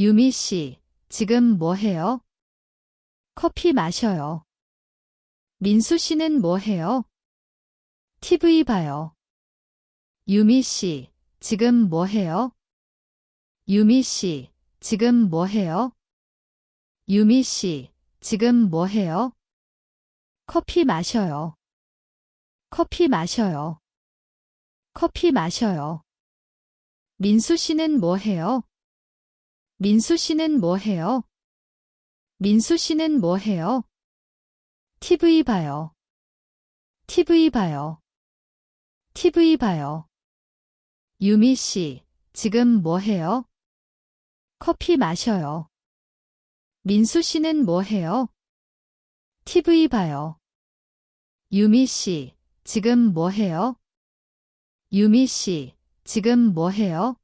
유미 씨, 지금 뭐 해요? 커피 마셔요. 민수 씨는 뭐 해요? TV 봐요. 유미 씨, 지금 뭐 해요? 유미 씨, 지금 뭐 해요? 유미 씨, 지금 뭐 해요? 커피 마셔요. 커피 마셔요. 커피 마셔요. 민수 씨는 뭐 해요? 민수 씨는 뭐 해요? 민수 씨는 뭐 해요? TV 봐요. TV 봐요. TV 봐요. 유미 씨, 지금 뭐 해요? 커피 마셔요. 민수 씨는 뭐 해요? TV 봐요. 유미 씨, 지금 뭐 해요? 유미 씨, 지금 뭐 해요?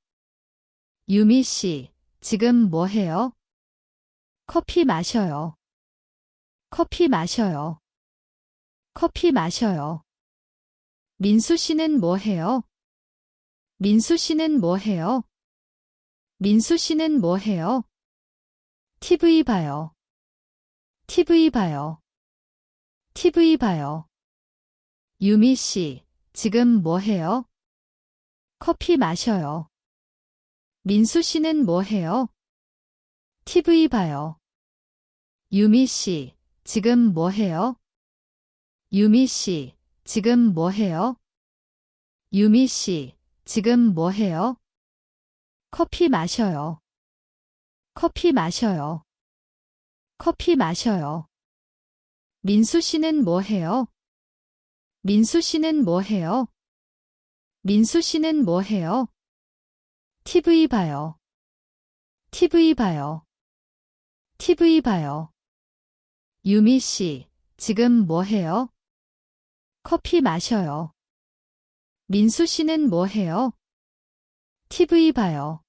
유미 씨, 지금 뭐 해요? 커피 마셔요. 커피 마셔요. 커피 마셔요. 민수 씨는 뭐 해요? 민수 씨는 뭐 해요? 민수 씨는 뭐 해요? TV 봐요. TV 봐요. TV 봐요. 유미 씨, 지금 뭐 해요? 커피 마셔요. 민수 씨는 뭐 해요? TV 봐요. 유미 씨, 지금 뭐 해요? 유미 씨, 지금 뭐 해요? 유미 씨, 지금 뭐 해요? 커피 마셔요. 커피 마셔요. 커피 마셔요. 민수 씨는 뭐 해요? 민수 씨는 뭐 해요? 민수 씨는 뭐 해요? TV 봐요. TV 봐요. TV 봐요. 유미 씨, 지금 뭐 해요? 커피 마셔요. 민수 씨는 뭐 해요? TV 봐요.